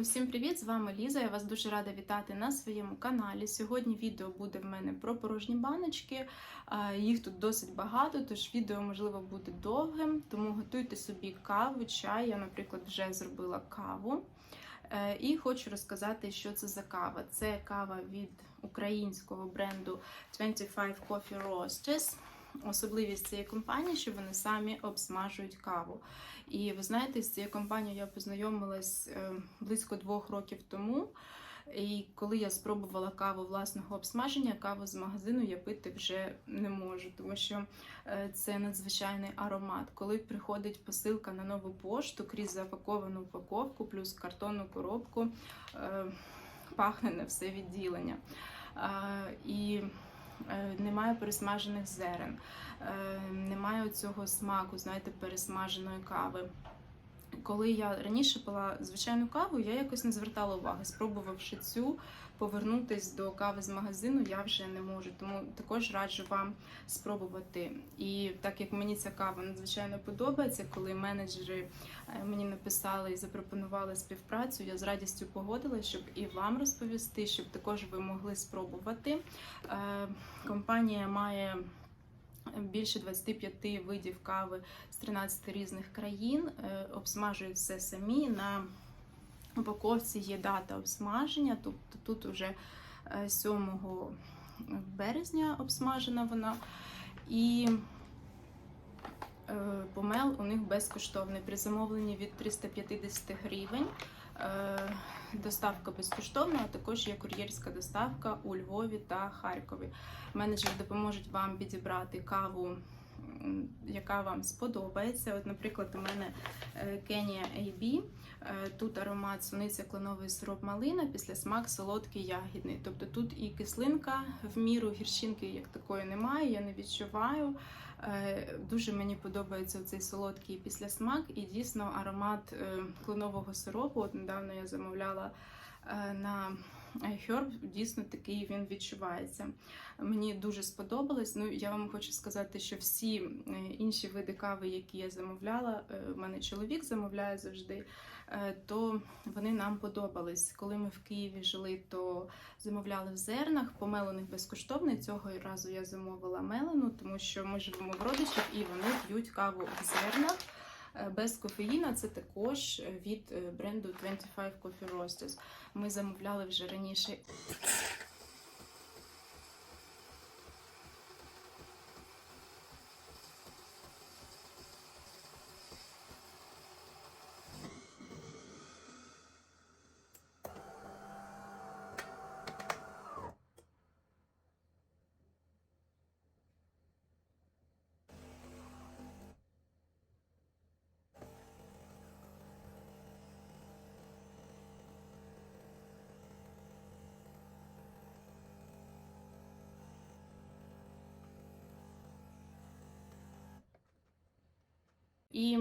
Усім привіт! З вами Ліза. Я вас дуже рада вітати на своєму каналі. Сьогодні відео буде в мене про порожні баночки. Їх тут досить багато, тож відео можливо буде довгим. Тому готуйте собі каву, чай. Я, наприклад, вже зробила каву. Е, І хочу розказати, що це за кава. Це кава від українського бренду 25 Coffee Roasters. Особливість цієї компанії, що вони самі обсмажують каву. І ви знаєте, з цією компанією я познайомилась е, близько двох років тому. І коли я спробувала каву власного обсмаження, каву з магазину я пити вже не можу, тому що е, це надзвичайний аромат. Коли приходить посилка на нову пошту крізь запаковану упаковку, плюс картонну коробку, е, пахне на все відділення. І немає пересмажених зерен, е, немає цього смаку, знаєте, пересмаженої кави. Коли я раніше пила звичайну каву, я якось не звертала уваги. Спробувавши цю повернутись до кави з магазину, я вже не можу. Тому також раджу вам спробувати. І так як мені ця кава надзвичайно подобається, коли менеджери е, мені написали і запропонували співпрацю, я з радістю погодилася, щоб і вам розповісти, щоб також ви могли спробувати. Е, компанія має більше 25 видів кави з 13 різних країн. Е, обсмажують все самі. На упаковці є дата обсмаження, тобто тут уже 7 березня обсмажена вона. І е, помел у них безкоштовний. При замовленні від 350 гривень. Е, доставка безкоштовна, а також є кур'єрська доставка у Львові та Харкові. Менеджер допоможуть вам підібрати каву, яка вам сподобається. От, наприклад, у мене Kenya AB. Е, тут аромат суниця кленовий сироп малина, після смак солодкий ягідний. Тобто тут і кислинка в міру гірчинки як такої немає, я не відчуваю. Е, дуже мені подобається цей солодкий післясмак і дійсно аромат е, кленового сиропу. От недавно я замовляла на Herb, дійсно такий він відчувається. Мені дуже сподобалось. Ну, я вам хочу сказати, що всі інші види кави, які я замовляла, в мене чоловік замовляє завжди. Е, то вони нам подобались. Коли ми в Києві жили, то замовляли в зернах, помелених безкоштовно. Цього разу я замовила мелену, тому що ми живемо в родичах і вони п'ють каву в зернах. Е, без кофеїна це також від е, бренду 25 Coffee Roasters. Ми замовляли вже раніше. І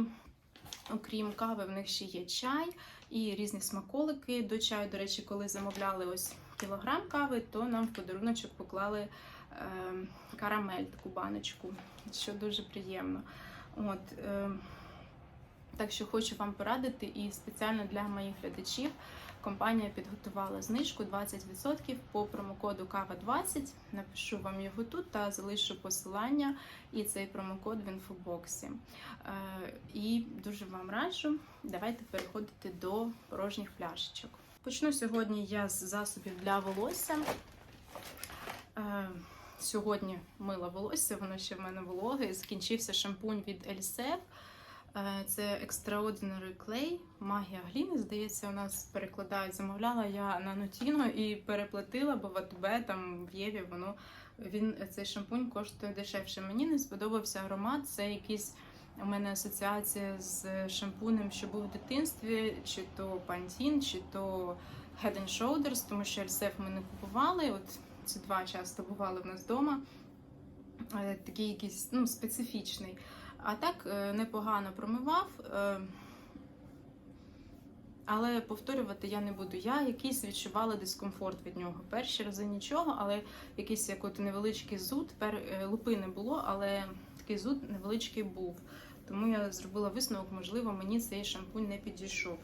окрім кави, в них ще є чай і різні смаколики. До чаю, до речі, коли замовляли ось кілограм кави, то нам в подаруночок поклали е, карамель, таку баночку, що дуже приємно. От, е, так що хочу вам порадити і спеціально для моїх глядачів компанія підготувала знижку 20% по промокоду Кава 20. Напишу вам його тут та залишу посилання і цей промокод в інфобоксі. Е, і дуже вам раджу. Давайте переходити до порожніх пляшечок. Почну сьогодні я з засобів для волосся. Е, сьогодні мила волосся, воно ще в мене вологе. Скінчився шампунь від Ельсев. Е, це Extraordinary Clay, магія гліни. Здається, у нас перекладають. Замовляла я на Нотіно і переплатила, бо в АТБ там в Єві воно він цей шампунь коштує дешевше. Мені не сподобався аромат. Це якийсь у мене асоціація з шампунем, що був в дитинстві, чи то Pantene, чи то Head and Shoulders, тому що Ельсеф ми не купували. От ці два часто бували в нас вдома. Е, такий якийсь ну, специфічний. А так е, непогано промивав. Е, але повторювати я не буду. Я якийсь відчувала дискомфорт від нього. Перші рази нічого, але якийсь як от невеличкий зуд, е, лупи не було, але такий зуд невеличкий був. Тому я зробила висновок, можливо, мені цей шампунь не підійшов.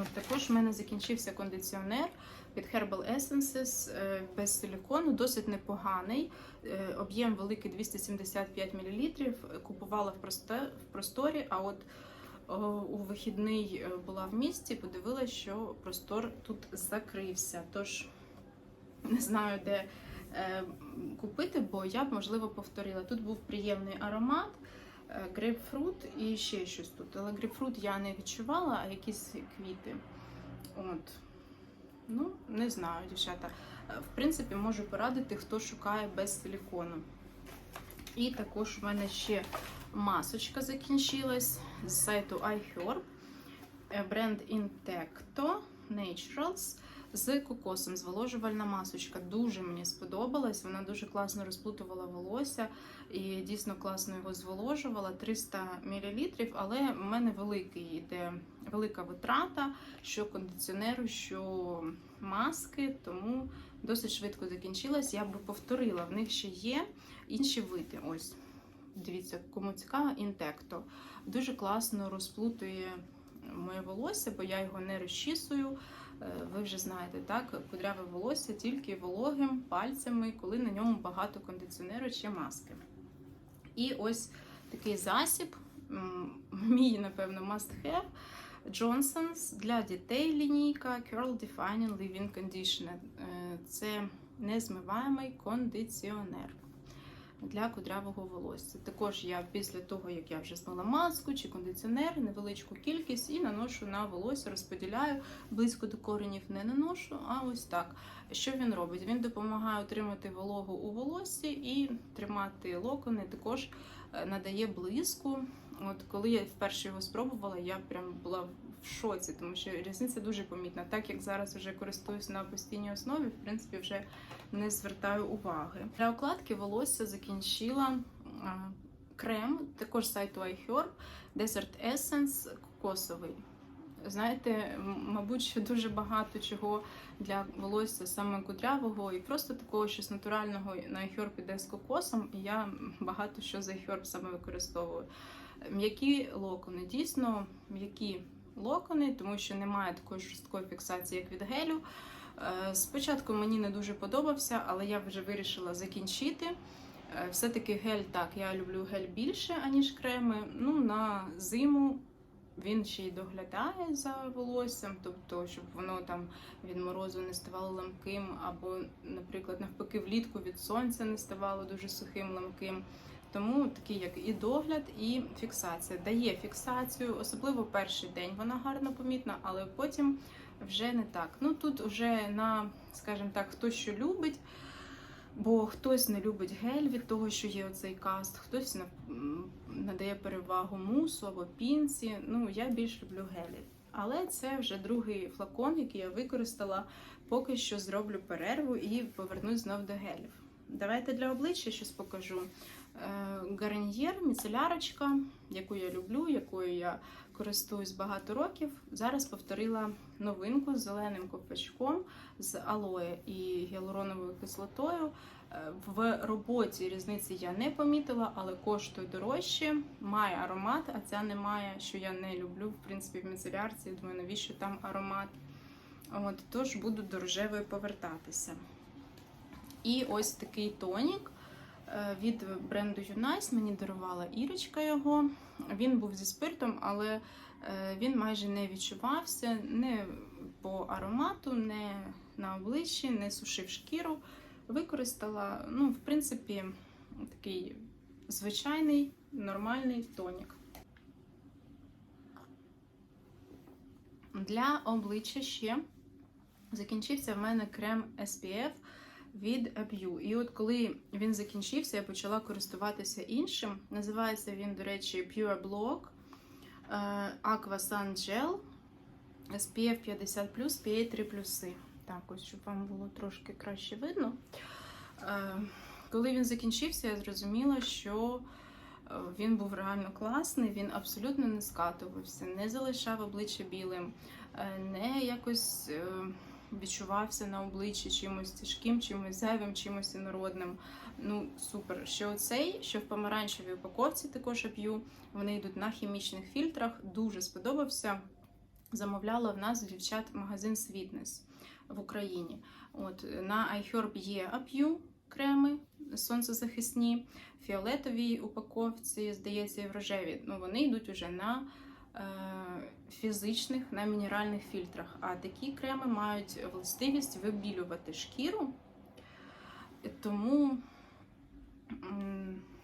От, також в мене закінчився кондиціонер від Herbal Essences е, без силікону, досить непоганий. Е, Об'єм великий 275 мл. Купувала в, просторі, а от у вихідний е, була в місті, подивилася, що простор тут закрився. Тож не знаю, де купити, бо я б, можливо, повторила. Тут був приємний аромат, грейпфрут і ще щось тут. Але грейпфрут я не відчувала, а якісь квіти. От. Ну, не знаю, дівчата. Е, В принципі, можу порадити, хто шукає без силікону. І також в мене ще масочка закінчилась з сайту iHerb. Е, Бренд Intecto Naturals з кокосом. Зволожувальна масочка. Дуже мені сподобалась. Вона дуже класно розплутувала волосся і дійсно класно його зволожувала. 300 мл, але в мене великий йде велика витрата, що кондиціонеру, що маски, тому досить швидко закінчилась. Я би повторила, в них ще є інші види. Ось. Дивіться, кому цікаво, інтекто. Дуже класно розплутує моє волосся, бо я його не розчісую. Е, Ви вже знаєте, так, кудряве волосся тільки вологим пальцями, коли на ньому багато кондиціонеру чи маски. І ось такий засіб, мій, напевно, must have. Johnson's для дітей лінійка Curl Defining Leave-In Conditioner. Е, Це незмиваємий кондиціонер для кудрявого волосся. Також я після того, як я вже змила маску чи кондиціонер, невеличку кількість і наношу на волосся, розподіляю, близько до коренів не наношу, а ось так. Що він робить? Він допомагає отримати вологу у волоссі і тримати локони, також е, надає блиску. От коли я вперше його спробувала, я прям була в шоці, тому що різниця дуже помітна. Так як зараз вже користуюсь на постійній основі, в принципі, вже не звертаю уваги. Для укладки волосся закінчила крем, також сайту iHerb, Desert Essence кокосовий. Знаєте, мабуть, що дуже багато чого для волосся саме кудрявого і просто такого щось натурального на iHerb іде з кокосом, і я багато що з iHerb саме використовую. М'які локони, дійсно м'які локони, тому що немає такої жорсткої фіксації, як від гелю. Е, Спочатку мені не дуже подобався, але я вже вирішила закінчити. Е, Все-таки гель так, я люблю гель більше, аніж креми. Ну, на зиму він ще й доглядає за волоссям, тобто, щоб воно там від морозу не ставало ламким, або, наприклад, навпаки, влітку від сонця не ставало дуже сухим ламким. Тому такий як і догляд, і фіксація. Дає фіксацію, особливо перший день вона гарно помітна, але потім вже не так. Ну тут вже на, скажімо так, хто що любить, бо хтось не любить гель від того, що є оцей каст, хтось на- надає перевагу мусу або пінці. Ну, я більш люблю гелі. Але це вже другий флакон, який я використала. Поки що зроблю перерву і повернусь знов до гелів. Давайте для обличчя щось покажу. Гарньєр, міцелярочка, яку я люблю, якою я користуюсь багато років. Зараз повторила новинку з зеленим ковпачком, з алоє і гіалуроновою кислотою. Е, В роботі різниці я не помітила, але коштує дорожче. Має аромат, а ця не має, що я не люблю. В принципі, в міцелярці. Думаю, навіщо там аромат. От, тож буду до рожевої повертатися. І ось такий тонік е, від бренду Юнайс. Мені дарувала Ірочка його. Він був зі спиртом, але е, він майже не відчувався не по аромату, не на обличчі, не сушив шкіру. Використала, ну, в принципі, такий звичайний нормальний тонік. Для обличчя ще закінчився в мене крем SPF від Abue. І от коли він закінчився, я почала користуватися іншим. Називається він, до речі, Pure Block е, Aqua Sun Gel SPF 50 PA 3 Так, ось, щоб вам було трошки краще видно. Е, Коли він закінчився, я зрозуміла, що е, він був реально класний, він абсолютно не скатувався, не залишав обличчя білим, не якось відчувався на обличчі чимось тяжким, чимось зайвим, чимось інородним. Ну, супер. Ще оцей, що в помаранчевій упаковці також я п'ю. Вони йдуть на хімічних фільтрах. Дуже сподобався. замовляла в нас дівчат магазин Sweetness в Україні. От на iHerb є Ап'ю креми сонцезахисні, фіолетовій упаковці, здається, і в рожевій. Ну, вони йдуть уже на фізичних, на мінеральних фільтрах. А такі креми мають властивість вибілювати шкіру. Тому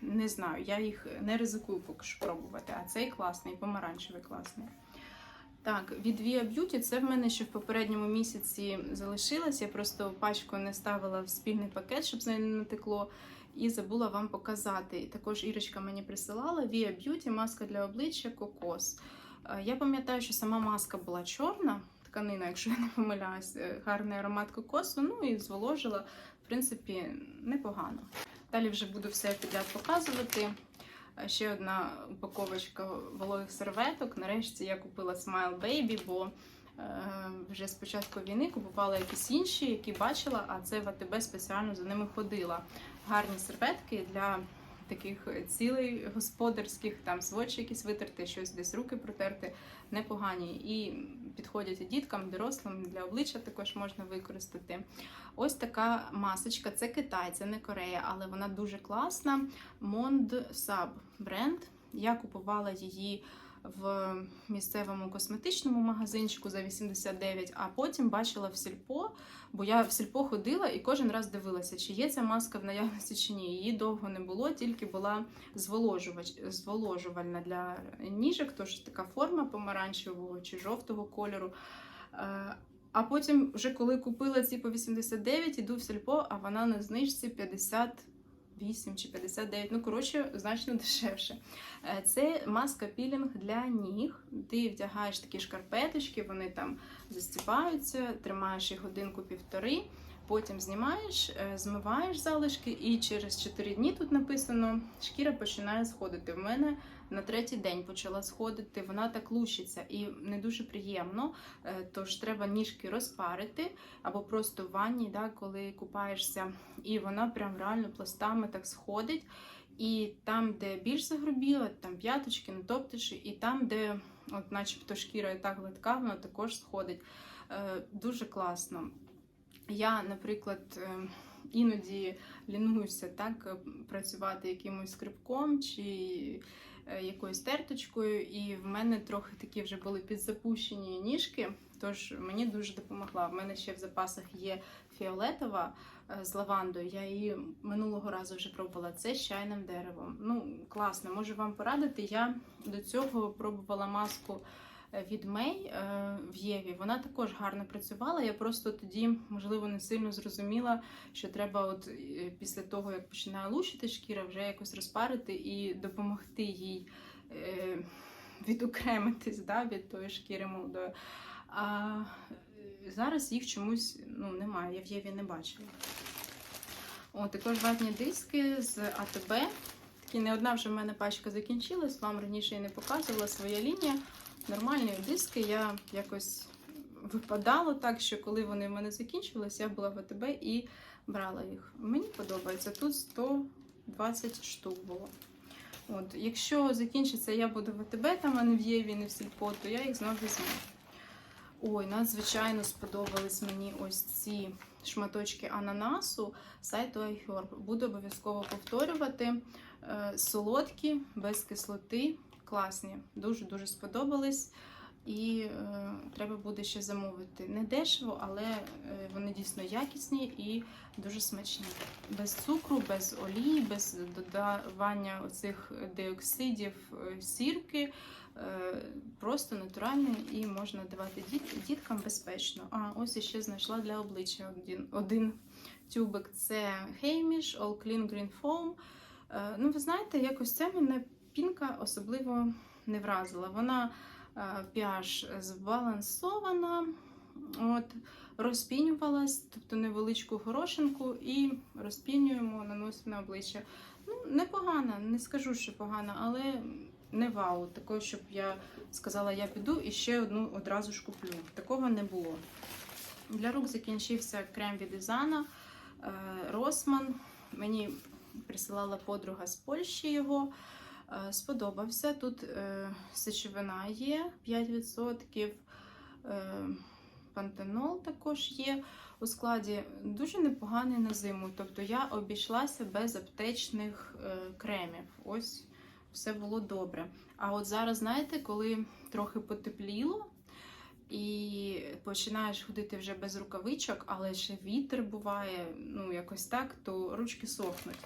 не знаю, я їх не ризикую поки що пробувати. А цей класний, помаранчевий класний. Так, від Via Beauty це в мене ще в попередньому місяці залишилось. Я просто пачку не ставила в спільний пакет, щоб з нею не натекло. І забула вам показати. Також Ірочка мені присилала Via Beauty, маска для обличчя Кокос. Е, Я пам'ятаю, що сама маска була чорна, тканина, якщо я не помиляюсь, е, гарний аромат кокосу. Ну і зволожила, в принципі, непогано. Далі вже буду все підряд показувати. Е, Ще одна упаковочка вологих серветок. Нарешті я купила Smile Baby, бо вже з початку війни купувала якісь інші, які бачила, а це в АТБ спеціально за ними ходила. Гарні серветки для таких цілей господарських, там свочі якісь витерти, щось десь руки протерти, непогані. І підходять і діткам, дорослим, для обличчя також можна використати. Ось така масочка, це Китай, це не Корея, але вона дуже класна. Mond Sub бренд. Я купувала її в місцевому косметичному магазинчику за 89, а потім бачила в сільпо, бо я в сільпо ходила і кожен раз дивилася, чи є ця маска в наявності чи ні. Її довго не було, тільки була зволожувач, зволожувальна для ніжок, тож така форма помаранчевого чи жовтого кольору. Е, А потім, вже коли купила ці по 89, іду в сільпо, а вона на знижці 58 чи 59, ну коротше, значно дешевше. Е, Це маска пілінг для ніг. Ти вдягаєш такі шкарпеточки, вони там застіпаються, тримаєш їх годинку-півтори, потім знімаєш, е, змиваєш залишки, і через 4 дні тут написано, шкіра починає сходити. В мене на третій день почала сходити, вона так лущиться і не дуже приємно. Е, Тож треба ніжки розпарити або просто в ванні, да, коли купаєшся, і вона прям реально пластами так сходить. І там, де більш загрубіла, там п'яточки, натоптиші, і там, де, от, начебто, шкіра і так гладка, вона також сходить. Е, дуже класно. Я, наприклад, е, іноді лінуюся так е, працювати якимось скрипком чи е, якоюсь терточкою, і в мене трохи такі вже були підзапущені ніжки. Тож мені дуже допомогла. В мене ще в запасах є фіолетова з лавандою. Я її минулого разу вже пробувала. Це з чайним деревом. Ну, класно, можу вам порадити. Я до цього пробувала маску від Мей е, в Єві. Вона також гарно працювала. Я просто тоді, можливо, не сильно зрозуміла, що треба, от е, після того, як починає лущити шкіра, вже якось розпарити і допомогти їй е, відокремитись да, від тої шкіри молодої. А зараз їх чомусь ну, немає, я в Єві не бачила. О, також ватні диски з АТБ. Такі не одна вже в мене пачка закінчилась, вам раніше і не показувала своя лінія. Нормальні диски. Я якось випадало так, що коли вони в мене закінчувались, я була в АТБ і брала їх. Мені подобається. Тут 120 штук було. От, якщо закінчиться, я буду в АТБ, там, а не в Єві, не в Сільпо, то я їх знову візьму. Ой, надзвичайно сподобались мені ось ці шматочки ананасу сайту iHerb. Буду обов'язково повторювати. Е, Солодкі, без кислоти, класні. Дуже-дуже сподобались. І е, треба буде ще замовити. Не дешево, але е, вони дійсно якісні і дуже смачні. Без цукру, без олії, без додавання оцих диоксидів е, сірки. Е, Просто натуральний і можна давати діт, діткам безпечно. А ось іще знайшла для обличчя один, один тюбик. Це Hamish All Clean Green Foam. Е, Ну, ви знаєте, якось це мене пінка особливо не вразила. Вона е, pH збалансована, от, розпінювалась, тобто невеличку горошинку, і розпінюємо, наносимо на обличчя. Ну, непогано, не скажу, що погано, але не вау. Такого, щоб я сказала, я піду і ще одну одразу ж куплю. Такого не було. Для рук закінчився крем від Ізана Росман. Мені присилала подруга з Польщі його. Е, Сподобався. Тут е, сечовина є 5%. Е, Пантенол також є у складі. Дуже непоганий на зиму. Тобто я обійшлася без аптечних кремів. Ось все було добре. А от зараз, знаєте, коли трохи потепліло. І починаєш ходити вже без рукавичок, але ще вітер буває, ну якось так, то ручки сохнуть.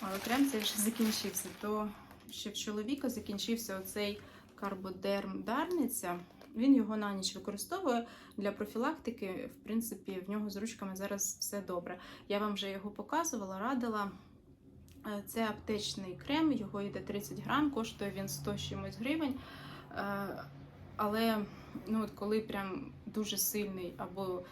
Але крем цей вже закінчився. То ще в чоловіка закінчився оцей карбодерм Дарниця. Він його на ніч використовує для профілактики. В принципі, в нього з ручками зараз все добре. Я вам вже його показувала, радила. Е, Це аптечний крем, його йде 30 грам, коштує він 100 чимось гривень. Е, Але ну, от коли прям дуже сильний або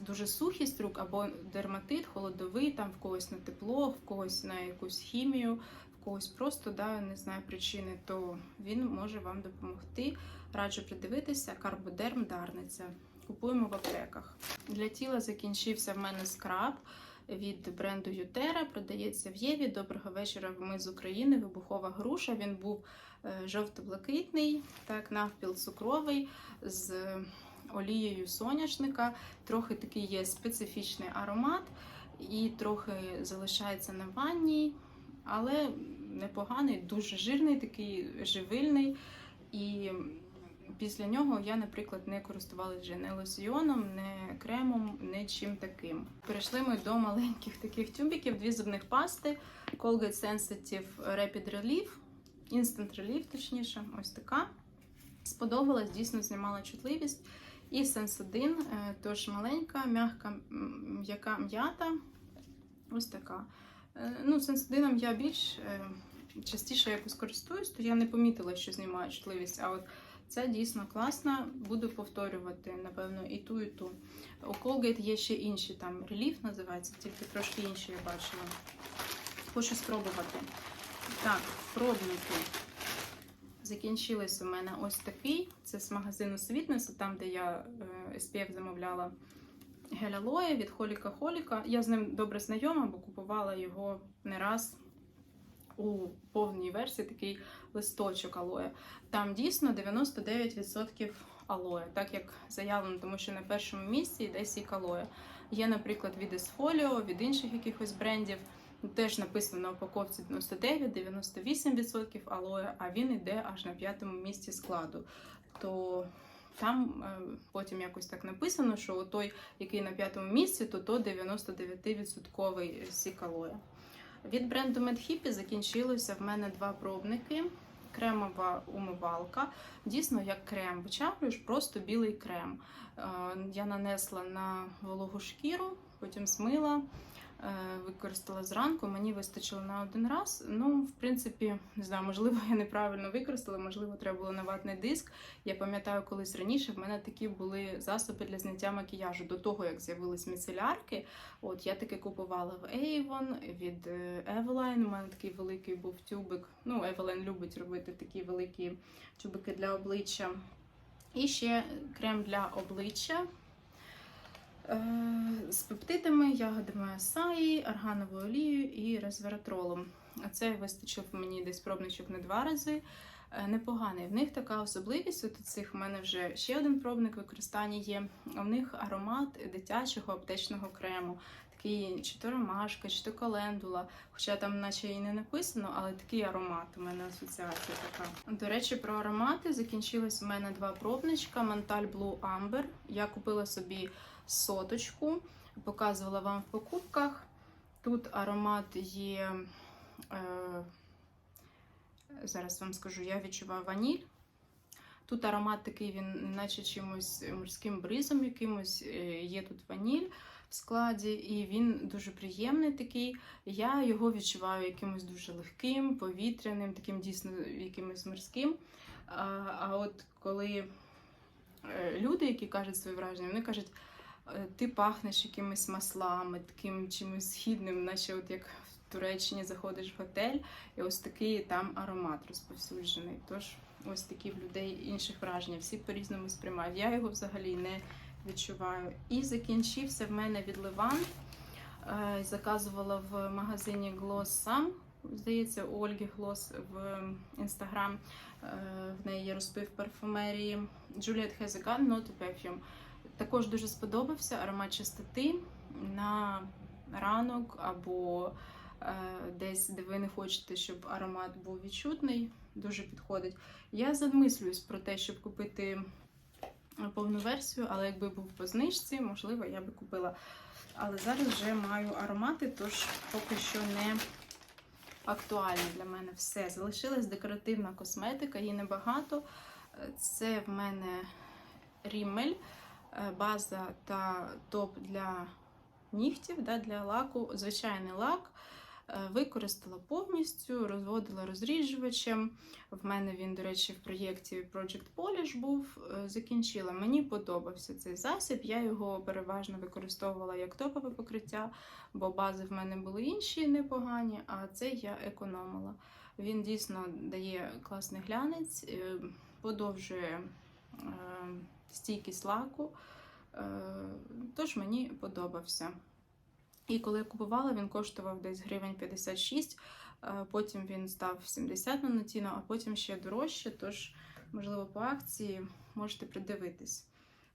дуже сухість рук, або дерматит, холодовий, там в когось на тепло, в когось на якусь хімію, когось просто да, не знаю причини, то він може вам допомогти. Раджу придивитися, карбодерм Дарниця. Купуємо в аптеках. Для тіла закінчився в мене скраб від бренду Ютера. Продається в Єві. Доброго вечора. Ми з України. Вибухова груша. Він був е, жовто-блакитний, так, навпіл цукровий з олією соняшника. Трохи такий є специфічний аромат і трохи залишається на ванні, але непоганий, дуже жирний, такий живильний. І після нього я, наприклад, не користувалася вже не лосьйоном, не кремом, не чим таким. Перейшли ми до маленьких таких тюбиків, дві зубних пасти, Colgate Sensitive Rapid Relief, Instant Relief, точніше, ось така. Сподобалась, дійсно знімала чутливість. І Sensodyne, е, тож маленька, м'яка м'ята. Ось така. Е, Ну, Sensodyne я більш е, частіше якось користуюсь, то я не помітила, що знімає чутливість. А от ця дійсно класна. Буду повторювати, напевно, і ту, і ту. У Colgate є ще інші, там реліф називається, тільки трошки інші я бачила. Хочу спробувати. Так, пробники. Закінчились у мене ось такий. Це з магазину Sweetness, там, де я е, SPF замовляла гель алоє від Холіка Холіка. Я з ним добре знайома, бо купувала його не раз у повній версії такий листочок алоє. Там дійсно 99% алоє, так як заявлено, тому що на першому місці йде сік алоє. Є, наприклад, від Esfolio, від інших якихось брендів. Теж написано на упаковці 99-98% алоє, а він йде аж на п'ятому місці складу. То там е, потім якось так написано, що той, який на п'ятому місці, то то 99% сік алоє. Від бренду MedHippie закінчилося в мене два пробники. Кремова умивалка. Дійсно, як крем. Вичавлюєш просто білий крем. Е, Я нанесла на вологу шкіру, потім смила, е, використала зранку. Мені вистачило на один раз. Ну, в принципі, не знаю, можливо, я неправильно використала, можливо, треба було на ватний диск. Я пам'ятаю, колись раніше в мене такі були засоби для зняття макіяжу до того, як з'явились міцелярки. От я таке купувала в Avon, від е, Eveline. У мене такий великий був тюбик. Ну, Eveline любить робити такі великі тюбики для обличчя. І ще крем для обличчя. Е, З пептидами, ягодами асаї, аргановою олією і. А Це вистачив мені десь пробничок на два рази. Е, Непоганий. В них така особливість. От цих в мене вже ще один пробник використання є. У них аромат дитячого аптечного крему. Такий чи то ромашка, чи то календула. Хоча там, наче і не написано, але такий аромат. У мене асоціація така. До речі, про аромати закінчилось у мене два пробничка. Монталь Blue Amber. Я купила собі соточку, показувала вам в покупках. Тут аромат є. Е, зараз вам скажу, я відчуваю ваніль. Тут аромат такий, він наче чимось морським бризом якимось. е, Є тут ваніль в складі, і він дуже приємний такий. Я його відчуваю якимось дуже легким, повітряним, таким дійсно якимось морським. А, а от коли е, люди, які кажуть свої враження, вони кажуть, ти пахнеш якимись маслами, таким чимось східним, наче от як в Туреччині заходиш в готель, і ось такий там аромат розповсюджений. Тож ось такі в людей інших враження, всі по-різному сприймають. Я його взагалі не відчуваю. І закінчився в мене від Ливан. Е, Заказувала в магазині Gloss Sam Здається, у Ольги Глос в інстаграм в неї є розпив парфумерії. Juliet has a gun, not a perfume. Також дуже сподобався аромат чистоти на ранок або е, десь, де ви не хочете, щоб аромат був відчутний, дуже підходить. Я замислююсь про те, щоб купити повну версію, але якби був по знижці, можливо, я би купила. Але зараз вже маю аромати, тож поки що не актуальні для мене все. Залишилась декоративна косметика, її небагато. Це в мене рімель, е, база та топ для нігтів, да, для лаку, звичайний лак. Е, Використала повністю, розводила розріджувачем. В мене він, до речі, в проєкті Project Polish був. Е, Закінчила. Мені подобався цей засіб. Я його переважно використовувала як топове покриття, бо бази в мене були інші непогані, а цей я економила. Він дійсно дає класний глянець, е, подовжує е, стійкість лаку. Е, Тож мені подобався. І коли я купувала, він коштував десь гривень 56, е, потім він став 70 на Нотіно, а потім ще дорожче, тож, можливо, по акції можете придивитись.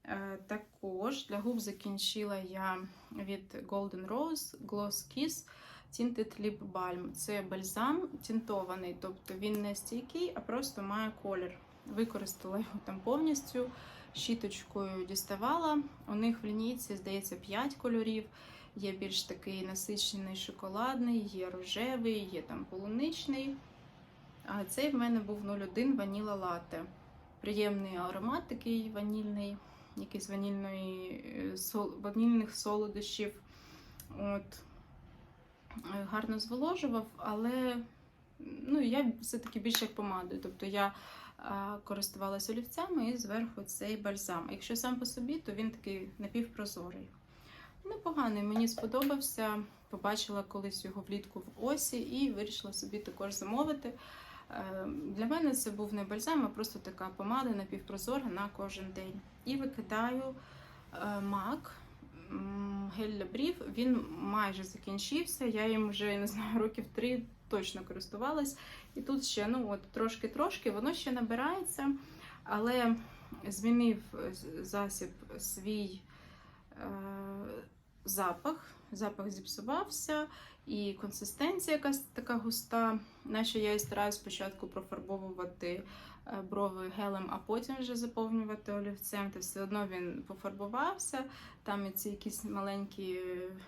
Е, Також для губ закінчила я від Golden Rose Gloss Kiss Tinted Lip Balm. Це бальзам тінтований, тобто він не стійкий, а просто має колір. Використала його там повністю, щіточкою діставала. У них в лінійці, здається, 5 кольорів. Є більш такий насичений шоколадний, є рожевий, є там полуничний. А цей в мене був 01 ваніла лате. Приємний аромат такий ванільний, якийсь ванільної, е, ванільних солодощів. От. Гарно зволожував, але ну, я все-таки більше як помадою. Тобто я користувалася олівцями і зверху цей бальзам. Якщо сам по собі, то він такий напівпрозорий. Непоганий, мені сподобався. Побачила колись його влітку в осі і вирішила собі також замовити. Е, Для мене це був не бальзам, а просто така помада напівпрозора на кожен день. І викидаю е, MAC гель для брів. Він майже закінчився. Я їм вже не знаю, років три точно користувалась. І тут ще ну от трошки-трошки воно ще набирається, але змінив засіб свій. е, запах. Запах зіпсувався, і консистенція якась така густа. Наче я і стараюсь спочатку профарбовувати е, брови гелем, а потім вже заповнювати олівцем. Та все одно він пофарбувався. Там і ці якісь маленькі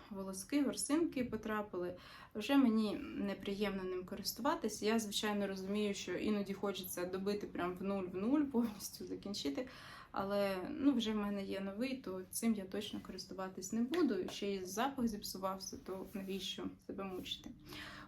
волоски, ворсинки потрапили. Вже мені неприємно ним користуватись. Я, звичайно, розумію, що іноді хочеться добити прям в нуль в нуль, повністю закінчити. Але ну, вже в мене є новий, то цим я точно користуватись не буду. Ще й запах зіпсувався, то навіщо себе мучити?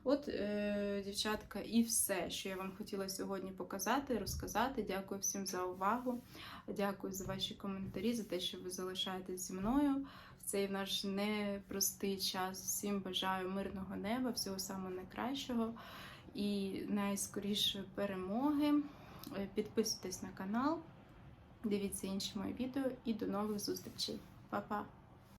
От, е, дівчатка, і все, що я вам хотіла сьогодні показати, розказати. Дякую всім за увагу. Дякую за ваші коментарі, за те, що ви залишаєтесь зі мною в цей наш непростий час. Всім бажаю мирного неба, всього самого найкращого і найскорішої перемоги. Е, Підписуйтесь на канал. Дивіться інші мої відео і до нових зустрічей. Па-па!